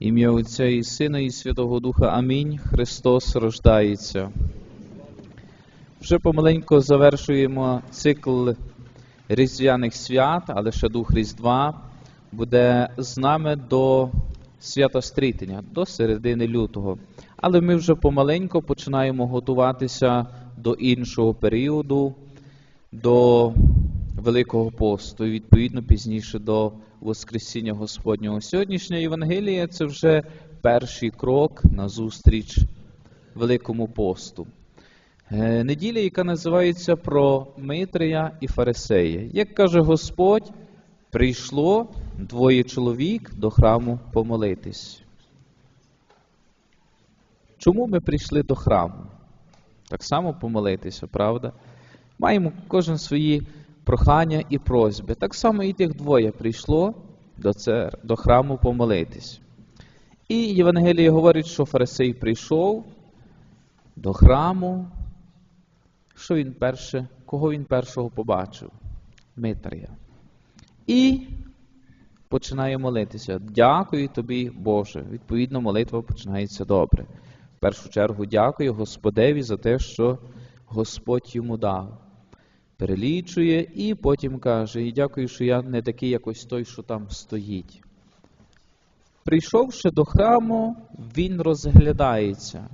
Ім'я Отця і Сина, і Святого Духа. Амінь. Христос рождається. Вже помаленько завершуємо цикл різдвяних свят, але ще Дух Різдва буде з нами до свята Стрітення, до середини лютого. Але ми вже помаленько починаємо готуватися до іншого періоду, до Великого посту, і відповідно пізніше до Воскресіння Господнього. Сьогоднішня Євангелія це вже перший крок на зустріч Великому посту. Е, Неділя, яка називається про Митрия і Фарисея. Як каже Господь, прийшло двоє чоловік до храму помолитись. Чому ми прийшли до храму? Так само помолитися, правда? Маємо кожен свої прохання і просьби. Так само і тих двоє прийшло до, цер... до храму помолитись. І Євангеліє говорить, що Фарисей прийшов до храму. Що він перше, кого він першого побачив? Митрія. І починає молитися. Дякую тобі, Боже. Відповідно, молитва починається добре. В першу чергу дякую Господеві за те, що Господь йому дав перелічує і потім каже: І дякую, що я не такий, як ось той, що там стоїть. Прийшовши до храму, він розглядається,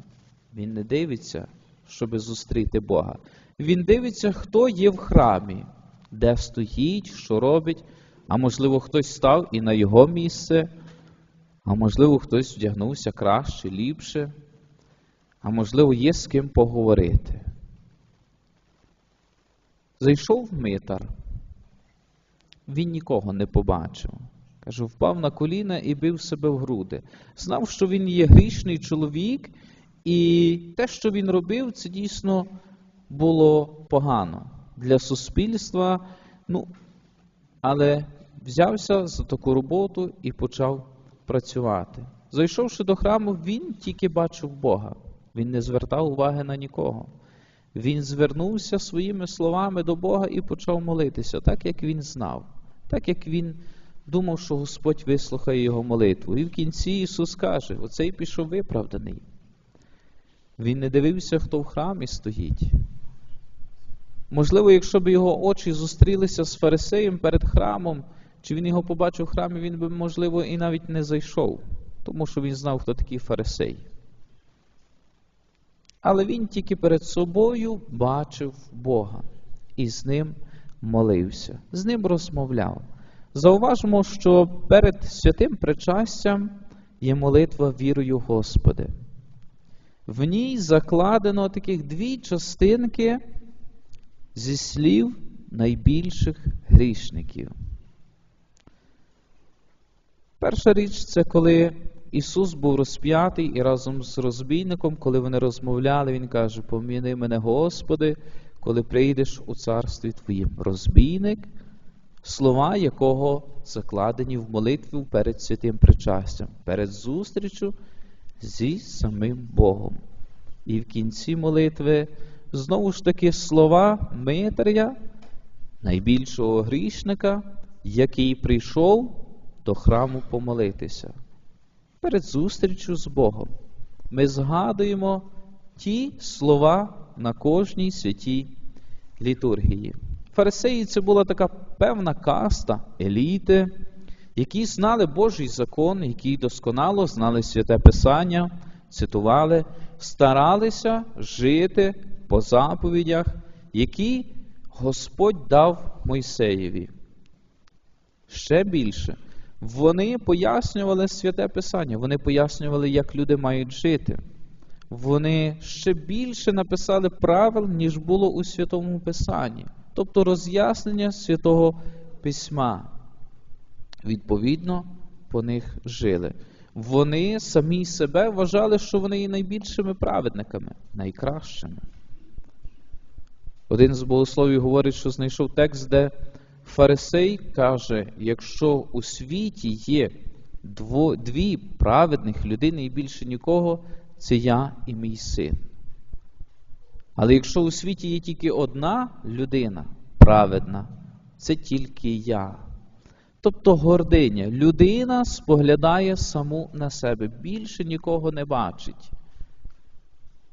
він не дивиться, щоб зустріти Бога. Він дивиться, хто є в храмі, де стоїть, що робить, а можливо, хтось став і на його місце, а можливо, хтось вдягнувся краще, ліпше, а можливо, є з ким поговорити. Зайшов в митар, він нікого не побачив. Каже, впав на коліна і бив себе в груди. Знав, що він є грішний чоловік, і те, що він робив, це дійсно було погано для суспільства. Ну, але взявся за таку роботу і почав працювати. Зайшовши до храму, він тільки бачив Бога. Він не звертав уваги на нікого. Він звернувся своїми словами до Бога і почав молитися, так як він знав, так як він думав, що Господь вислухає його молитву. І в кінці Ісус каже: оцей пішов виправданий. Він не дивився, хто в храмі стоїть. Можливо, якщо б його очі зустрілися з фарисеєм перед храмом, чи він його побачив в храмі, він би, можливо, і навіть не зайшов, тому що він знав, хто такий фарисей. Але він тільки перед собою бачив Бога і з ним молився, з ним розмовляв. Зауважимо, що перед святим причастям є молитва вірою Господи. В ній закладено таких дві частинки зі слів найбільших грішників. Перша річ це коли Ісус був розп'ятий і разом з розбійником, коли вони розмовляли, Він каже: Поміни мене, Господи, коли прийдеш у царстві Твоїм. Розбійник, слова якого закладені в молитві перед святим причастям, перед зустрічю зі самим Богом. І в кінці молитви знову ж таки слова Митря, найбільшого грішника, який прийшов до храму помолитися перед зустрічю з Богом. Ми згадуємо ті слова на кожній святій літургії. Фарисеї це була така певна каста, еліти, які знали Божий закон, які досконало знали святе Писання, цитували, старалися жити по заповідях, які Господь дав Мойсеєві. Ще більше вони пояснювали святе Писання, вони пояснювали, як люди мають жити. Вони ще більше написали правил, ніж було у Святому Писанні, тобто роз'яснення святого письма. Відповідно, по них жили. Вони самі себе вважали, що вони є найбільшими праведниками, найкращими. Один з богословів говорить, що знайшов текст, де Фарисей каже: якщо у світі є дво, дві праведних людини і більше нікого, це я і мій син. Але якщо у світі є тільки одна людина праведна, це тільки я. Тобто гординя. Людина споглядає саму на себе, більше нікого не бачить.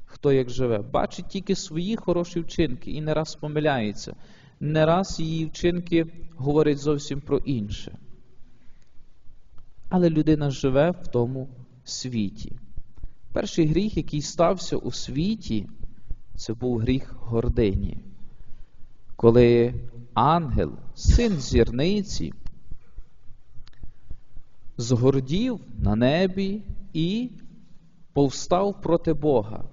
Хто як живе, бачить тільки свої хороші вчинки і не раз помиляється. Не раз її вчинки говорять зовсім про інше. Але людина живе в тому світі. Перший гріх, який стався у світі, це був гріх гордині. Коли ангел, син зірниці, згордів на небі і повстав проти Бога,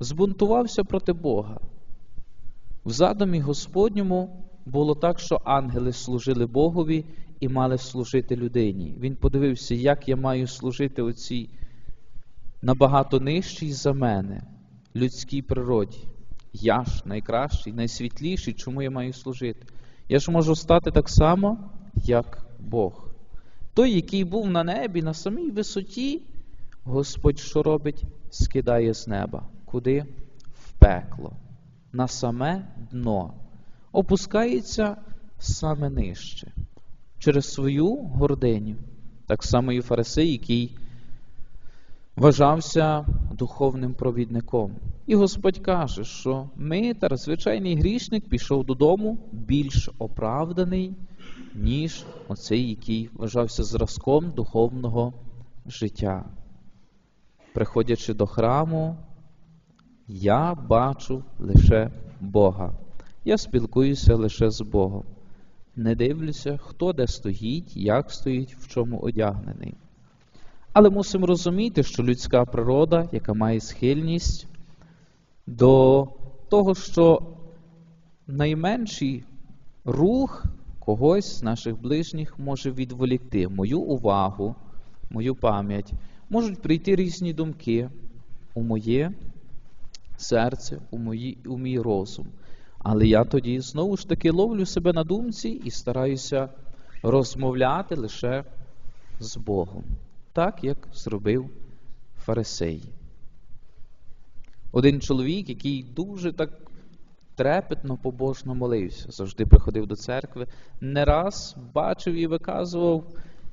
збунтувався проти Бога. В задумі Господньому було так, що ангели служили Богові і мали служити людині. Він подивився, як я маю служити оцій набагато нижчій за мене, людській природі. Я ж найкращий, найсвітліший, чому я маю служити? Я ж можу стати так само, як Бог. Той, який був на небі, на самій висоті, Господь що робить? Скидає з неба. Куди? В пекло, на саме дно. Опускається саме нижче. Через свою гординю. Так само і фарисей, який вважався духовним провідником. І Господь каже, що митар, звичайний грішник, пішов додому більш оправданий, ніж оцей, який вважався зразком духовного життя. Приходячи до храму, я бачу лише Бога. Я спілкуюся лише з Богом. Не дивлюся, хто де стоїть, як стоїть, в чому одягнений. Але мусимо розуміти, що людська природа, яка має схильність до того, що найменший рух когось з наших ближніх може відволікти мою увагу, мою пам'ять, можуть прийти різні думки у моє серце, у, мої, у мій розум. Але я тоді знову ж таки ловлю себе на думці і стараюся розмовляти лише з Богом, так як зробив Фарисей. Один чоловік, який дуже так трепетно, побожно молився, завжди приходив до церкви, не раз бачив і виказував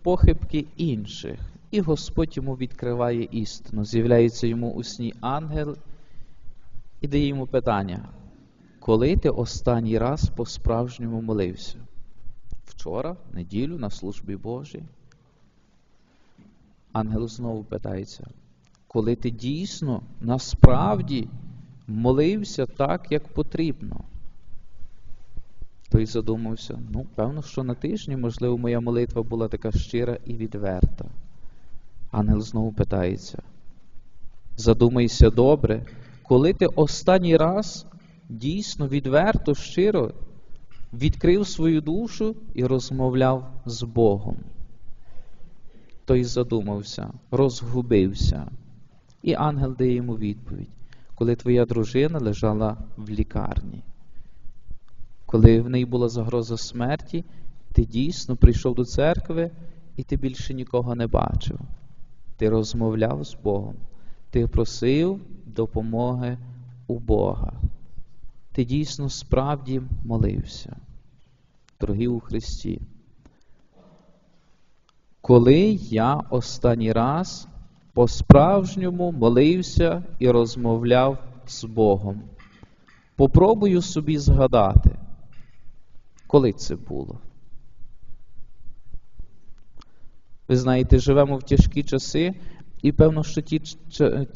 похибки інших. І Господь йому відкриває істину. З'являється йому у сні ангел і дає йому питання. Коли ти останній раз по-справжньому молився? Вчора, неділю, на службі Божій? Ангел знову питається, коли ти дійсно насправді молився так, як потрібно? Той задумався, ну, певно, що на тижні, можливо, моя молитва була така щира і відверта. Ангел знову питається, задумайся добре, коли ти останній раз дійсно відверто, щиро відкрив свою душу і розмовляв з Богом. Той задумався, розгубився. І ангел дає йому відповідь, коли твоя дружина лежала в лікарні, коли в неї була загроза смерті, ти дійсно прийшов до церкви і ти більше нікого не бачив. Ти розмовляв з Богом, ти просив допомоги у Бога ти дійсно справді молився, дорогі у Христі. Коли я останній раз по-справжньому молився і розмовляв з Богом, попробую собі згадати, коли це було. Ви знаєте, живемо в тяжкі часи, і певно, що ті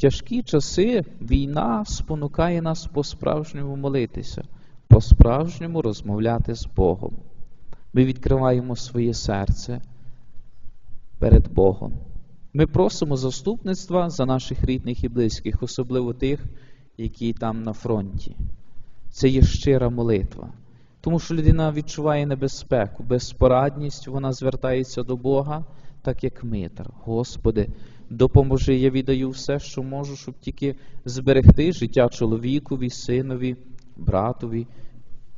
тяжкі часи війна спонукає нас по-справжньому молитися, по-справжньому розмовляти з Богом. Ми відкриваємо своє серце перед Богом. Ми просимо заступництва за наших рідних і близьких, особливо тих, які там на фронті. Це є щира молитва. Тому що людина відчуває небезпеку, безпорадність, вона звертається до Бога, так як митар. Господи, допоможи, я віддаю все, що можу, щоб тільки зберегти життя чоловікові, синові, братові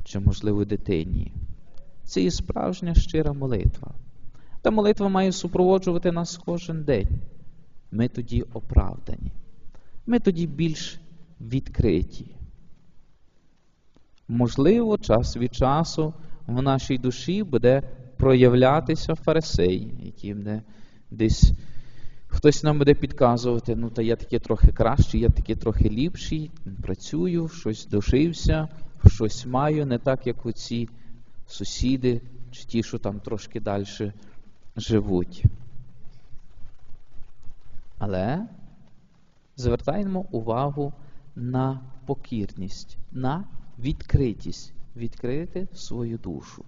чи, можливо, дитині. Це є справжня щира молитва. Та молитва має супроводжувати нас кожен день. Ми тоді оправдані. Ми тоді більш відкриті. Можливо, час від часу в нашій душі буде проявлятися фарисеї, які мене десь хтось нам буде підказувати, ну та я таки трохи кращий, я таки трохи ліпший, працюю, щось дожився, щось маю, не так, як оці сусіди, чи ті, що там трошки далі живуть. Але звертаємо увагу на покірність, на відкритість, відкрити свою душу.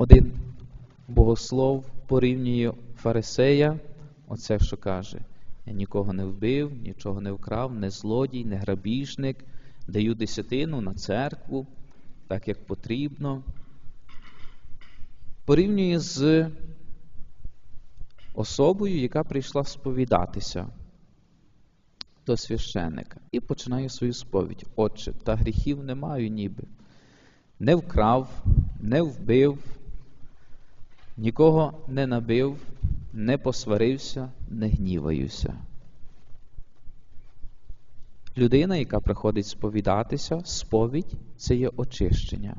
Один богослов порівнює фарисея, оце що каже: я нікого не вбив, нічого не вкрав, не злодій, не грабіжник, даю десятину на церкву, так як потрібно. Порівнює з особою, яка прийшла сповідатися до священика і починає свою сповідь. Отче, та гріхів не маю ніби. Не вкрав, не вбив, нікого не набив, не посварився, не гніваюся. Людина, яка приходить сповідатися, сповідь це є очищення.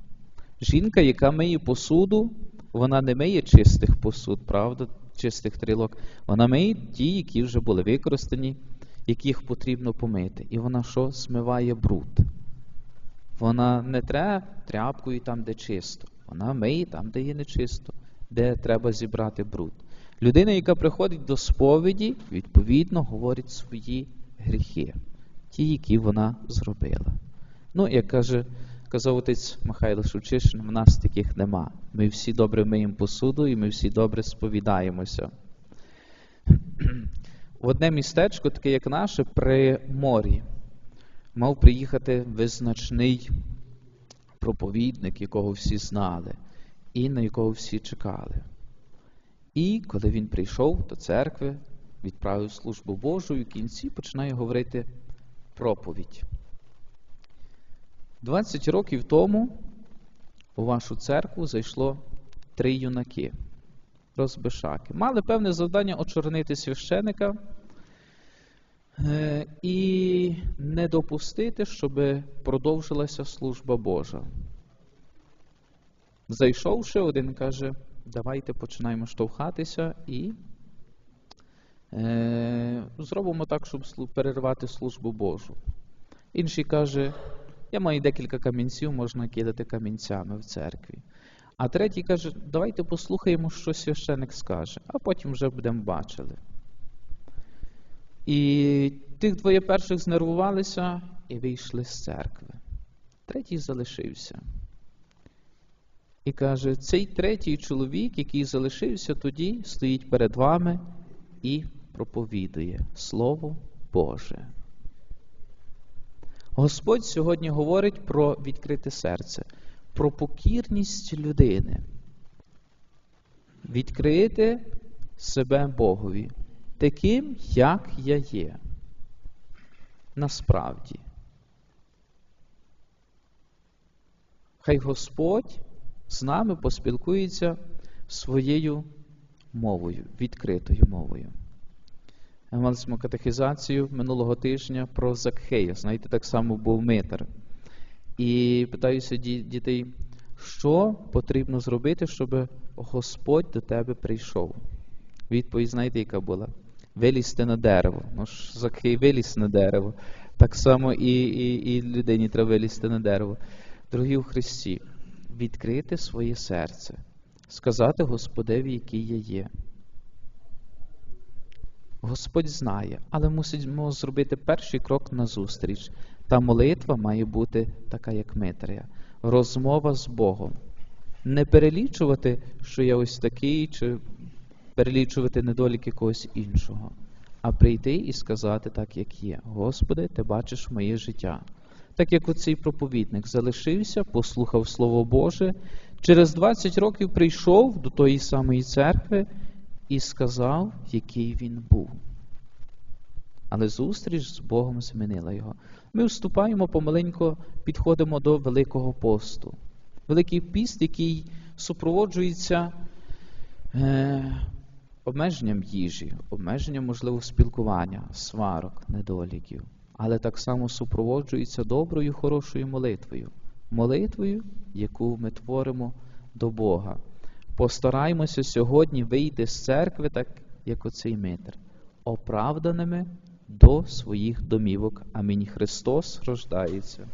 Жінка, яка миє посуду, вона не миє чистих посуд, правда, чистих трілок. Вона миє ті, які вже були використані, яких потрібно помити. І вона що? Смиває бруд. Вона не треба тряпкою там, де чисто. Вона миє там, де є нечисто, де треба зібрати бруд. Людина, яка приходить до сповіді, відповідно говорить свої гріхи, ті, які вона зробила. Ну, як каже, казав отець Михайло Шевчишин, в нас таких нема. Ми всі добре миємо посуду і ми всі добре сповідаємося. В одне містечко, таке як наше, при морі, мав приїхати визначний проповідник, якого всі знали, і на якого всі чекали. І коли він прийшов до церкви, відправив службу Божу, і в кінці починає говорити проповідь. 20 років тому у вашу церкву зайшло три юнаки, розбишаки. Мали певне завдання очорнити священика е, і не допустити, щоб продовжилася служба Божа. Зайшовши, один каже, давайте починаємо штовхатися і е, зробимо так, щоб перервати службу Божу. Інший каже, я маю декілька камінців, можна кидати камінцями в церкві. А третій каже, давайте послухаємо, що священик скаже, а потім вже будемо бачили. І тих двоє перших знервувалися і вийшли з церкви. Третій залишився. І каже, цей третій чоловік, який залишився тоді, стоїть перед вами і проповідує Слово Боже. Господь сьогодні говорить про відкрите серце, про покірність людини. Відкрити себе Богові, таким, як я є. Насправді. Хай Господь з нами поспілкується своєю мовою, відкритою мовою. Ми катехізацію минулого тижня про Закхея. Знаєте, так само був митар. І питаюся дітей, що потрібно зробити, щоб Господь до тебе прийшов? Відповідь, знаєте, яка була? Вилізти на дерево. Ну ж Закхей виліз на дерево. Так само і, і, і людині треба вилізти на дерево. Дорогі у Христі, відкрити своє серце, сказати Господеві, який я є. Господь знає, але мусимо зробити перший крок назустріч. Та молитва має бути така, як Митрія. Розмова з Богом. Не перелічувати, що я ось такий, чи перелічувати недоліки когось іншого, а прийти і сказати так, як є. Господи, ти бачиш моє життя. Так як оцей проповідник залишився, послухав Слово Боже, через 20 років прийшов до тої самої церкви і сказав, який він був. Але зустріч з Богом змінила його. Ми вступаємо помаленько, підходимо до Великого посту. Великий піст, який супроводжується е, обмеженням їжі, обмеженням, можливо, спілкування, сварок, недоліків, але так само супроводжується доброю, хорошою молитвою. Молитвою, яку ми творимо до Бога. постараймося сьогодні вийти з церкви, так як оцей митр, оправданими до своїх домівок. Амінь. Христос рождається.